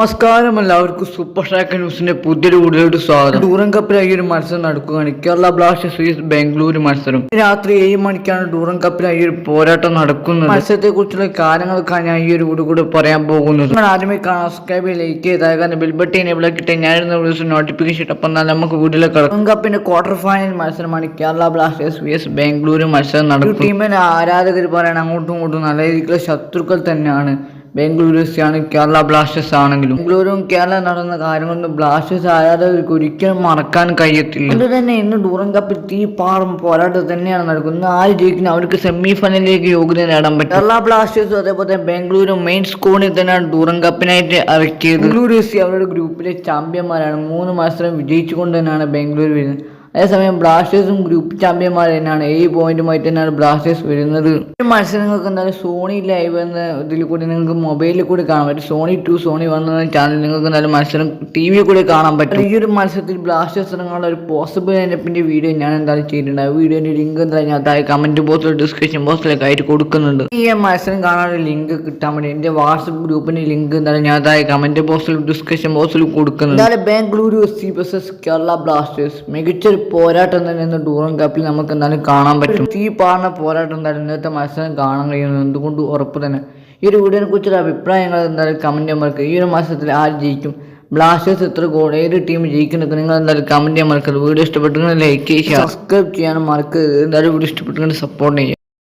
നമസ്കാരം എല്ലാവർക്കും super stack ന്യൂസിന്റെ പുതിയൊരു വീഡിയോയുടെ സ്വാഗതം. ഡൂറൻ കപ്പിലായി ഒരു മത്സരം നടക്കുകയാണ്. കേരള ബ്ലാസ്റ്റേഴ്സ് ബാംഗ്ലൂർ മത്സരം. രാത്രി ഏഴ് മണിക്കാണ് ഡൂറൻ കപ്പിലായി ഒരു പോരാട്ടം നടക്കുന്നത്. മത്സരത്തെ കുറിച്ചുള്ള കാര്യങ്ങളൊക്കെയാണ് ഞാൻ ഈ ഒരു വീഡിയോ കൂടെ പറയാൻ പോകുന്നത്. ആദ്യമേ സബ്സ്ക്രൈബ് ലൈക്ക് ചെയ്താൽ കാരണം ബിൽബട്ടി എനേബിൾ കിട്ടിയ ഞാനിരുന്ന വീഡിയോസ് നോട്ടിഫിക്കേഷൻ ഇട്ടപ്പോൾ എന്നാൽ നമുക്ക് വീട്ടിലെ ഡൂറൻ കപ്പിന്റെ ക്വാർട്ടർ ഫൈനൽ മത്സരമാണ് കേരള ബ്ലാസ്റ്റേഴ്സ് vs ബാംഗ്ലൂർ മത്സരം നടക്കും ടീമിന്റെ ആരാധകർ പറയാൻ അങ്ങോട്ടും ഇങ്ങോട്ടും നല്ല രീതിയിലുള്ള ശത്രുക്കൾ തന്നെയാണ്. ബാംഗ്ലൂർ ആണ് കേരള ബ്ലാസ്റ്റേഴ്സ് ആണെങ്കിലും. ബാംഗ്ലൂരും കേരള നടന്ന കാര്യങ്ങളൊന്നും ബ്ലാസ്റ്റേഴ്സ് ആരാധകർക്ക് ഒരിക്കലും മറക്കാൻ കഴിയത്തില്ല. അതുകൊണ്ട് തന്നെ ഇന്ന് ഡൂറൻ കപ്പിൽ തീ പാറും പോരാട്ടം തന്നെയാണ് നടക്കുന്നത്. ആര് ജയിക്കുന്ന അവർക്ക് സെമി ഫൈനലിലേക്ക് യോഗ്യത നേടാൻ പറ്റും. കേരള ബ്ലാസ്റ്റേഴ്സും അതേപോലെ ബാംഗ്ലൂരും മെയിൻ സ്കോണിൽ തന്നെയാണ് ഡൂറൻ കപ്പിനായിട്ട് ഇറക്കിയത്. ബാംഗ്ലൂർ എഫ് സി അവരുടെ ഗ്രൂപ്പിലെ ചാമ്പ്യന്മാരാണ് മൂന്ന് മത്സരം വിജയിച്ചുകൊണ്ട് തന്നെയാണ് ബാംഗ്ലൂർ വരുന്നത്. അതേസമയം ബ്ലാസ്റ്റേഴ്സും ഗ്രൂപ്പ് ചാമ്പ്യന്മാർ തന്നെയാണ് ഏഴ് പോയിന്റുമായിട്ട് തന്നെയാണ് ബ്ലാസ്റ്റേഴ്സ് വരുന്നത്. ഈ മത്സരങ്ങൾക്ക് എന്തായാലും സോണി ലൈവ് എന്ന ഇതിൽ കൂടി നിങ്ങൾക്ക് മൊബൈലിൽ കൂടി കാണാൻ പറ്റും. സോണി ടു സോണി വൺ എന്ന ചാനൽ നിങ്ങൾക്ക് എന്തായാലും മത്സരം ടി വി കൂടി കാണാൻ പറ്റും. ഈ ഒരു മത്സരത്തിൽ ബ്ലാസ്റ്റേഴ്സ് ഇറങ്ങാനുള്ള ഒരു പോസിബിൾ എനപ്പിന്റെ വീഡിയോ ഞാൻ എന്തായാലും ചെയ്തിട്ടുണ്ട് ആ വീഡിയോന്റെ ലിങ്ക് എന്തായാലും ഞാൻ താഴെ കമന്റ് ബോക്സിൽ ഡിസ്ക്രിപ്ഷൻ ബോക്സിലൊക്കെ ആയിട്ട് കൊടുക്കുന്നുണ്ട്. ഈ മത്സരം കാണാനുള്ള ലിങ്ക് കിട്ടാൻ വേണ്ടി എന്റെ വാട്സപ്പ് ഗ്രൂപ്പിന്റെ ലിങ്ക് എന്തായാലും ഞാൻ താഴെ കമന്റ് ബോക്സിൽ ഡിസ്ക്രിപ്ഷൻ ബോക്സിൽ കൊടുക്കുന്നുണ്ട്. ബാംഗ്ലൂരു സി ബസസ് കേരള ബ്ലാസ്റ്റേഴ്സ് മികച്ചൊരു പോരാട്ടം തന്നെ ഇന്ന് ഡൂറൻ കപ്പിൽ നമുക്ക് എന്തായാലും കാണാൻ പറ്റും. ഈ പാടുന്ന പോരാട്ടം എന്തായാലും ഇന്നത്തെ മത്സരം കാണാൻ കഴിയുന്നത് എന്തുകൊണ്ട് ഉറപ്പ് തന്നെ? ഈ ഒരു വീഡിയോനെ കുറിച്ചുള്ള അഭിപ്രായങ്ങൾ എന്തായാലും കമന്റ് മറക്കുക ഈ ഒരു മത്സരത്തിൽ ആര് ജയിക്കും? ബ്ലാസ്റ്റേഴ്സ് എത്ര ഗോൾ ഏത് ടീം ജയിക്കുന്നൊക്കെ നിങ്ങൾ എന്തായാലും കമന്റ് ചെയ്യാൻ മറക്കരുത്. വീഡിയോ ഇഷ്ടപ്പെട്ടെങ്കിൽ ലൈക്ക് ചെയ്യുക. സബ്സ്ക്രൈബ് ചെയ്യാനും മറക്കരുത്. എന്തായാലും വീഡിയോ ഇഷ്ടപ്പെട്ടെങ്കിൽ സപ്പോർട്ട് ചെയ്യുക.